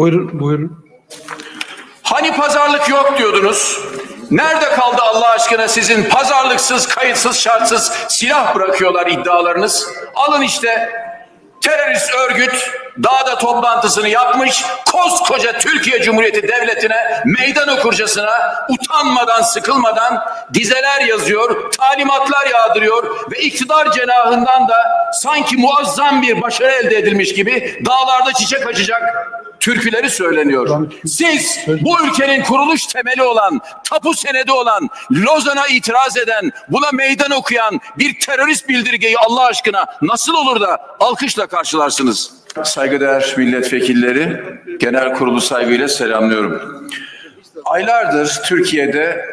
Buyurun, buyurun. Hani pazarlık yok diyordunuz? Nerede kaldı Allah aşkına sizin pazarlıksız, kayıtsız, şartsız silah bırakıyorlar iddialarınız? Alın işte terörist örgüt dağda toplantısını yapmış, koskoca Türkiye Cumhuriyeti Devleti'ne meydan okurcasına utanmadan, sıkılmadan dizeler yazıyor, talimatlar yağdırıyor ve iktidar cenahından da sanki muazzam bir başarı elde edilmiş gibi dağlarda çiçek açacak türküleri söyleniyor. Siz bu ülkenin kuruluş temeli olan, tapu senedi olan, Lozan'a itiraz eden, buna meydan okuyan bir terörist bildirgeyi Allah aşkına nasıl olur da alkışla karşılarsınız? Saygıdeğer milletvekilleri, genel kurulu saygıyla selamlıyorum. Aylardır Türkiye'de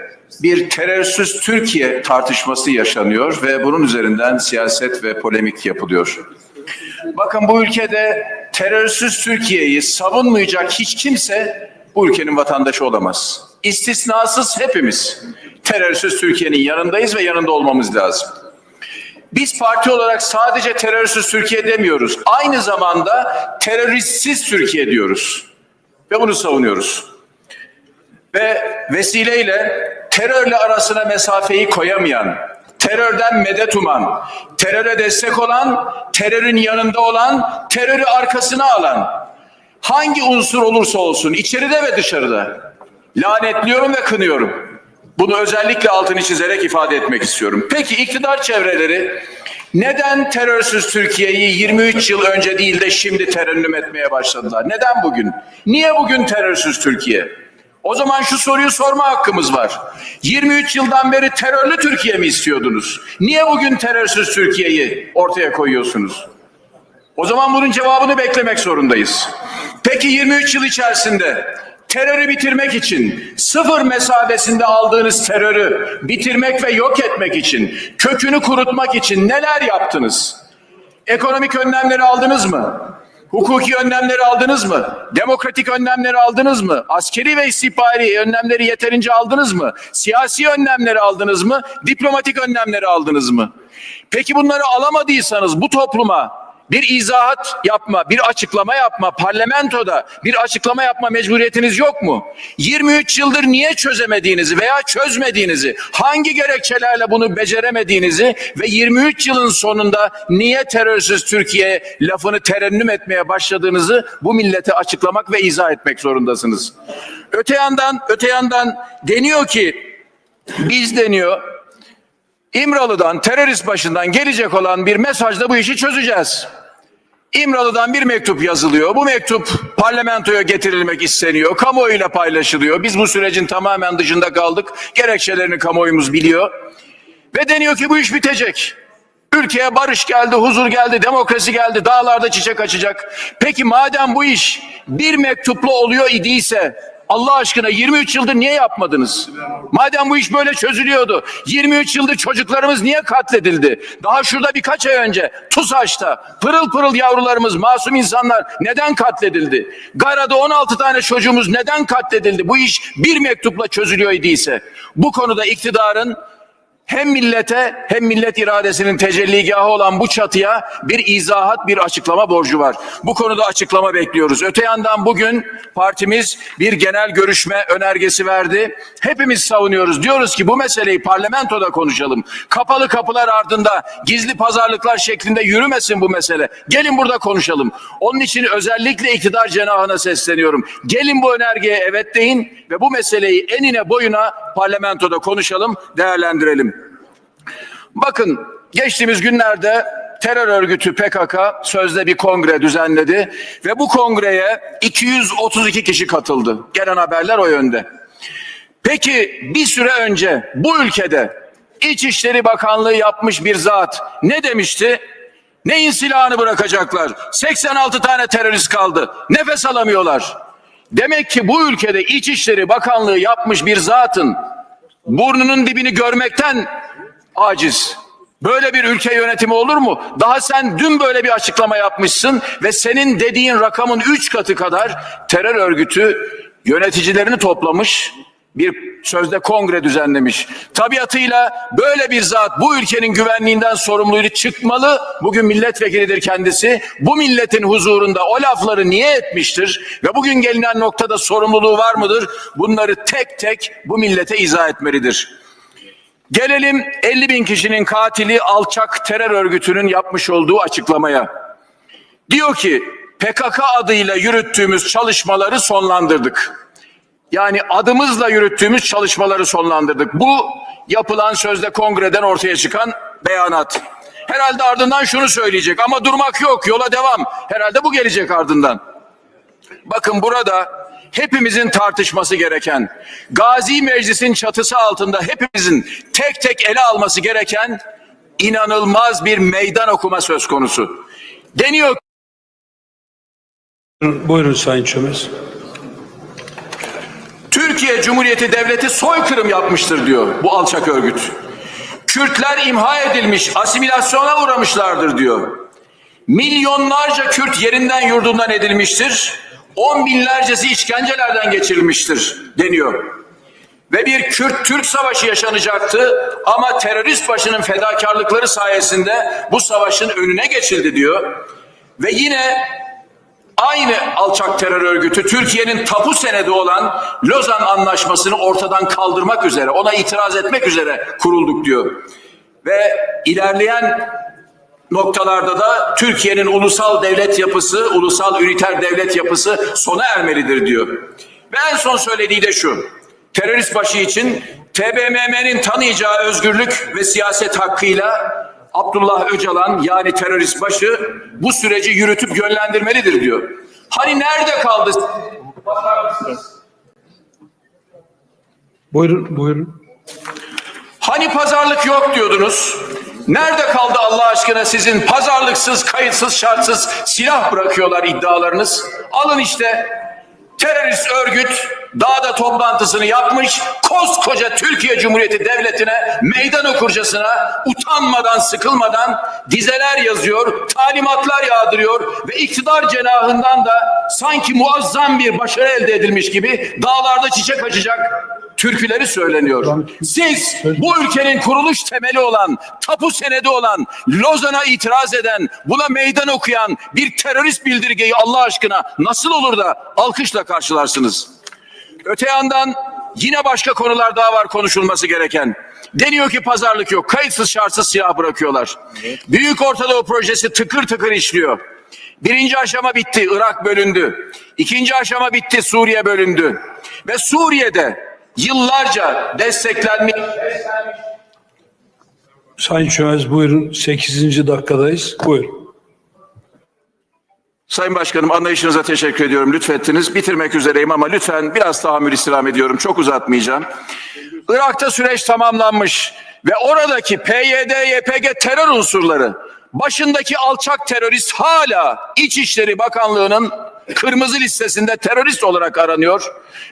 bir terörsüz Türkiye tartışması yaşanıyor ve bunun üzerinden siyaset ve polemik yapılıyor. Bakın bu ülkede terörsüz Türkiye'yi savunmayacak hiç kimse bu ülkenin vatandaşı olamaz. İstisnasız hepimiz terörsüz Türkiye'nin yanındayız ve yanında olmamız lazım. Biz parti olarak sadece terörsüz Türkiye demiyoruz. Aynı zamanda teröristsiz Türkiye diyoruz. Ve bunu savunuyoruz. Ve vesileyle terörle arasına mesafeyi koyamayan, terörden medet uman, teröre destek olan, terörün yanında olan, terörü arkasına alan hangi unsur olursa olsun içeride ve dışarıda lanetliyorum ve kınıyorum. Bunu özellikle altını çizerek ifade etmek istiyorum. Peki iktidar çevreleri neden terörsüz Türkiye'yi 23 yıl önce değil de şimdi terennüm etmeye başladılar? Neden bugün? Niye bugün terörsüz Türkiye? O zaman şu soruyu sorma hakkımız var. 23 yıldan beri terörlü Türkiye mi istiyordunuz? Niye bugün terörsüz Türkiye'yi ortaya koyuyorsunuz? O zaman bunun cevabını beklemek zorundayız. Peki 23 yıl içerisinde terörü bitirmek için, sıfır mesabesinde aldığınız terörü bitirmek ve yok etmek için, kökünü kurutmak için neler yaptınız? Ekonomik önlemleri aldınız mı? Hukuki önlemleri aldınız mı? Demokratik önlemleri aldınız mı? Askeri ve istihbari önlemleri yeterince aldınız mı? Siyasi önlemleri aldınız mı? Diplomatik önlemleri aldınız mı? Peki bunları alamadıysanız bu topluma bir izahat yapma, bir açıklama yapma, parlamentoda bir açıklama yapma mecburiyetiniz yok mu? 23 yıldır niye çözemediğinizi veya çözmediğinizi, hangi gerekçelerle bunu beceremediğinizi ve 23 yılın sonunda niye terörsüz Türkiye lafını terennüm etmeye başladığınızı bu millete açıklamak ve izah etmek zorundasınız. Öte yandan, öte yandan deniyor ki biz deniyor İmralı'dan terörist başından gelecek olan bir mesajla bu işi çözeceğiz. İmralı'dan bir mektup yazılıyor. Bu mektup parlamentoya getirilmek isteniyor. Kamuoyuyla paylaşılıyor. Biz bu sürecin tamamen dışında kaldık. Gerekçelerini kamuoyumuz biliyor. Ve deniyor ki bu iş bitecek. Ülkeye barış geldi, huzur geldi, demokrasi geldi, dağlarda çiçek açacak. Peki madem bu iş bir mektupla oluyor idiyse Allah aşkına 23 yıldır niye yapmadınız? Madem bu iş böyle çözülüyordu. 23 yıldır çocuklarımız niye katledildi? Daha şurada birkaç ay önce TUSAŞ'ta pırıl pırıl yavrularımız, masum insanlar neden katledildi? Gara'da 16 tane çocuğumuz neden katledildi? Bu iş bir mektupla çözülüyor idiyse. Bu konuda iktidarın hem millete hem millet iradesinin tecelligahı olan bu çatıya bir izahat, bir açıklama borcu var. Bu konuda açıklama bekliyoruz. Öte yandan bugün partimiz bir genel görüşme önergesi verdi. Hepimiz savunuyoruz. Diyoruz ki bu meseleyi parlamentoda konuşalım. Kapalı kapılar ardında gizli pazarlıklar şeklinde yürümesin bu mesele. Gelin burada konuşalım. Onun için özellikle iktidar cenahına sesleniyorum. Gelin bu önergeye evet deyin ve bu meseleyi enine boyuna parlamentoda konuşalım, değerlendirelim. Bakın geçtiğimiz günlerde terör örgütü PKK sözde bir kongre düzenledi ve bu kongreye 232 kişi katıldı. Gelen haberler o yönde. Peki bir süre önce bu ülkede İçişleri Bakanlığı yapmış bir zat ne demişti? Neyin silahını bırakacaklar? 86 tane terörist kaldı. Nefes alamıyorlar. Demek ki bu ülkede İçişleri Bakanlığı yapmış bir zatın burnunun dibini görmekten aciz. Böyle bir ülke yönetimi olur mu? Daha sen dün böyle bir açıklama yapmışsın ve senin dediğin rakamın üç katı kadar terör örgütü yöneticilerini toplamış bir sözde kongre düzenlemiş. Tabiatıyla böyle bir zat bu ülkenin güvenliğinden sorumluydu çıkmalı. Bugün milletvekilidir kendisi. Bu milletin huzurunda o lafları niye etmiştir? Ve bugün gelinen noktada sorumluluğu var mıdır? Bunları tek tek bu millete izah etmelidir. Gelelim 50 bin kişinin katili alçak terör örgütünün yapmış olduğu açıklamaya. Diyor ki PKK adıyla yürüttüğümüz çalışmaları sonlandırdık. Yani adımızla yürüttüğümüz çalışmaları sonlandırdık. Bu yapılan sözde kongreden ortaya çıkan beyanat. Herhalde ardından şunu söyleyecek ama durmak yok yola devam. Herhalde bu gelecek ardından. Bakın burada hepimizin tartışması gereken, Gazi Meclis'in çatısı altında hepimizin tek tek ele alması gereken inanılmaz bir meydan okuma söz konusu. Deniyor Buyurun Sayın Çömez. Türkiye Cumhuriyeti Devleti soykırım yapmıştır diyor bu alçak örgüt. Kürtler imha edilmiş, asimilasyona uğramışlardır diyor. Milyonlarca Kürt yerinden yurdundan edilmiştir. On binlercesi işkencelerden geçirilmiştir deniyor. Ve bir Kürt-Türk savaşı yaşanacaktı ama terörist başının fedakarlıkları sayesinde bu savaşın önüne geçildi diyor. Ve yine Aynı alçak terör örgütü Türkiye'nin tapu senedi olan Lozan Anlaşması'nı ortadan kaldırmak üzere, ona itiraz etmek üzere kurulduk diyor. Ve ilerleyen noktalarda da Türkiye'nin ulusal devlet yapısı, ulusal üniter devlet yapısı sona ermelidir diyor. Ve en son söylediği de şu. Terörist başı için TBMM'nin tanıyacağı özgürlük ve siyaset hakkıyla Abdullah Öcalan yani terörist başı bu süreci yürütüp yönlendirmelidir diyor. Hani nerede kaldı? Buyurun, buyurun. Hani pazarlık yok diyordunuz? Nerede kaldı Allah aşkına sizin pazarlıksız, kayıtsız, şartsız silah bırakıyorlar iddialarınız? Alın işte terörist örgüt dağda toplantısını yapmış, koskoca Türkiye Cumhuriyeti Devleti'ne meydan okurcasına utanmadan, sıkılmadan dizeler yazıyor, talimatlar yağdırıyor ve iktidar cenahından da sanki muazzam bir başarı elde edilmiş gibi dağlarda çiçek açacak türküleri söyleniyor. Siz bu ülkenin kuruluş temeli olan, tapu senedi olan, Lozan'a itiraz eden, buna meydan okuyan bir terörist bildirgeyi Allah aşkına nasıl olur da alkışla karşılarsınız? Öte yandan yine başka konular daha var konuşulması gereken. Deniyor ki pazarlık yok. Kayıtsız şartsız silah bırakıyorlar. Büyük Ortadoğu projesi tıkır tıkır işliyor. Birinci aşama bitti. Irak bölündü. İkinci aşama bitti. Suriye bölündü. Ve Suriye'de yıllarca desteklenmiş Sayın Çömez buyurun. 8. dakikadayız. Buyurun. Sayın Başkanım anlayışınıza teşekkür ediyorum. Lütfettiniz. Bitirmek üzereyim ama lütfen biraz tahammül istirham ediyorum. Çok uzatmayacağım. Irak'ta süreç tamamlanmış ve oradaki PYD, YPG terör unsurları başındaki alçak terörist hala İçişleri Bakanlığı'nın kırmızı listesinde terörist olarak aranıyor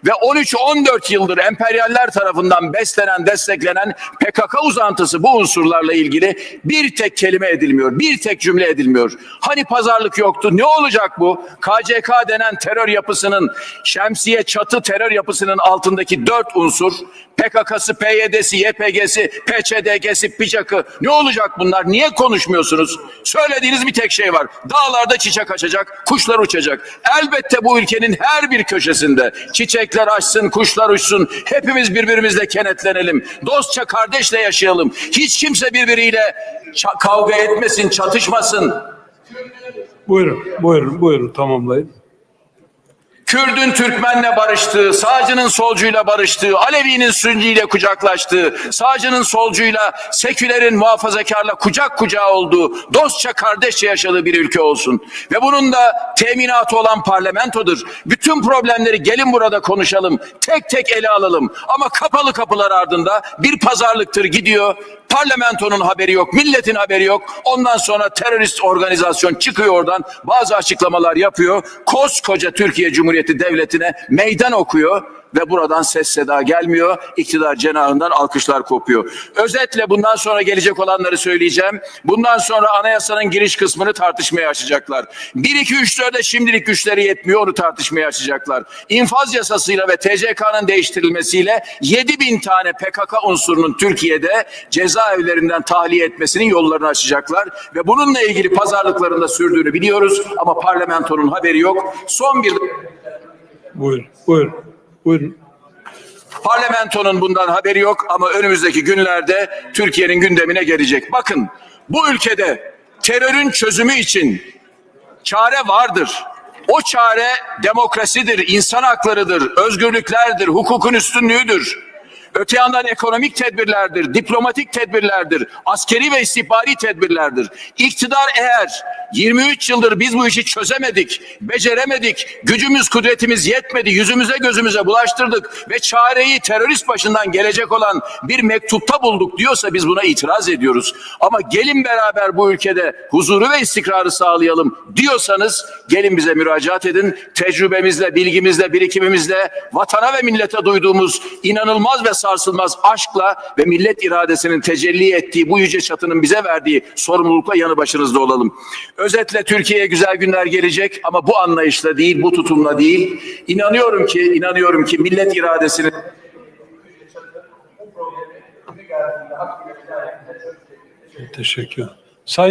ve 13-14 yıldır emperyaller tarafından beslenen, desteklenen PKK uzantısı bu unsurlarla ilgili bir tek kelime edilmiyor, bir tek cümle edilmiyor. Hani pazarlık yoktu, ne olacak bu? KCK denen terör yapısının, şemsiye çatı terör yapısının altındaki dört unsur, PKK'sı, PYD'si, YPG'si, PÇDG'si, PİCAK'ı ne olacak bunlar? Niye konuşmuyorsunuz? Söylediğiniz bir tek şey var. Dağlarda çiçek açacak, kuşlar uçacak. Elbette bu ülkenin her bir köşesinde çiçekler açsın, kuşlar uçsun. Hepimiz birbirimizle kenetlenelim. Dostça, kardeşle yaşayalım. Hiç kimse birbiriyle kavga etmesin, çatışmasın. Buyurun, buyurun, buyurun. Tamamlayın. Kürdün Türkmenle barıştığı, sağcının solcuyla barıştığı, Alevi'nin Sünni'yle kucaklaştığı, sağcının solcuyla, sekülerin muhafazakarla kucak kucağa olduğu, dostça kardeşçe yaşadığı bir ülke olsun. Ve bunun da teminatı olan parlamentodur. Bütün problemleri gelin burada konuşalım, tek tek ele alalım. Ama kapalı kapılar ardında bir pazarlıktır gidiyor. Parlamentonun haberi yok, milletin haberi yok. Ondan sonra terörist organizasyon çıkıyor oradan, bazı açıklamalar yapıyor. Koskoca Türkiye Cumhuriyeti Cumhuriyeti Devleti'ne meydan okuyor ve buradan ses seda gelmiyor. İktidar cenahından alkışlar kopuyor. Özetle bundan sonra gelecek olanları söyleyeceğim. Bundan sonra anayasanın giriş kısmını tartışmaya açacaklar. 1 2 3 4'e şimdilik güçleri yetmiyor onu tartışmaya açacaklar. İnfaz yasasıyla ve TCK'nın değiştirilmesiyle 7 bin tane PKK unsurunun Türkiye'de cezaevlerinden tahliye etmesinin yollarını açacaklar ve bununla ilgili pazarlıklarında sürdüğünü biliyoruz ama parlamentonun haberi yok. Son bir Buyurun, buyurun, buyurun. Parlamentonun bundan haberi yok ama önümüzdeki günlerde Türkiye'nin gündemine gelecek. Bakın bu ülkede terörün çözümü için çare vardır. O çare demokrasidir, insan haklarıdır, özgürlüklerdir, hukukun üstünlüğüdür. Öte yandan ekonomik tedbirlerdir, diplomatik tedbirlerdir, askeri ve istihbari tedbirlerdir. İktidar eğer 23 yıldır biz bu işi çözemedik, beceremedik, gücümüz kudretimiz yetmedi, yüzümüze gözümüze bulaştırdık ve çareyi terörist başından gelecek olan bir mektupta bulduk diyorsa biz buna itiraz ediyoruz. Ama gelin beraber bu ülkede huzuru ve istikrarı sağlayalım diyorsanız gelin bize müracaat edin. Tecrübemizle, bilgimizle, birikimimizle vatana ve millete duyduğumuz inanılmaz ve sarsılmaz aşkla ve millet iradesinin tecelli ettiği bu yüce çatının bize verdiği sorumlulukla yanı başınızda olalım. Özetle Türkiye'ye güzel günler gelecek ama bu anlayışla değil, bu tutumla değil. İnanıyorum ki, inanıyorum ki millet iradesinin Teşekkür. Sayın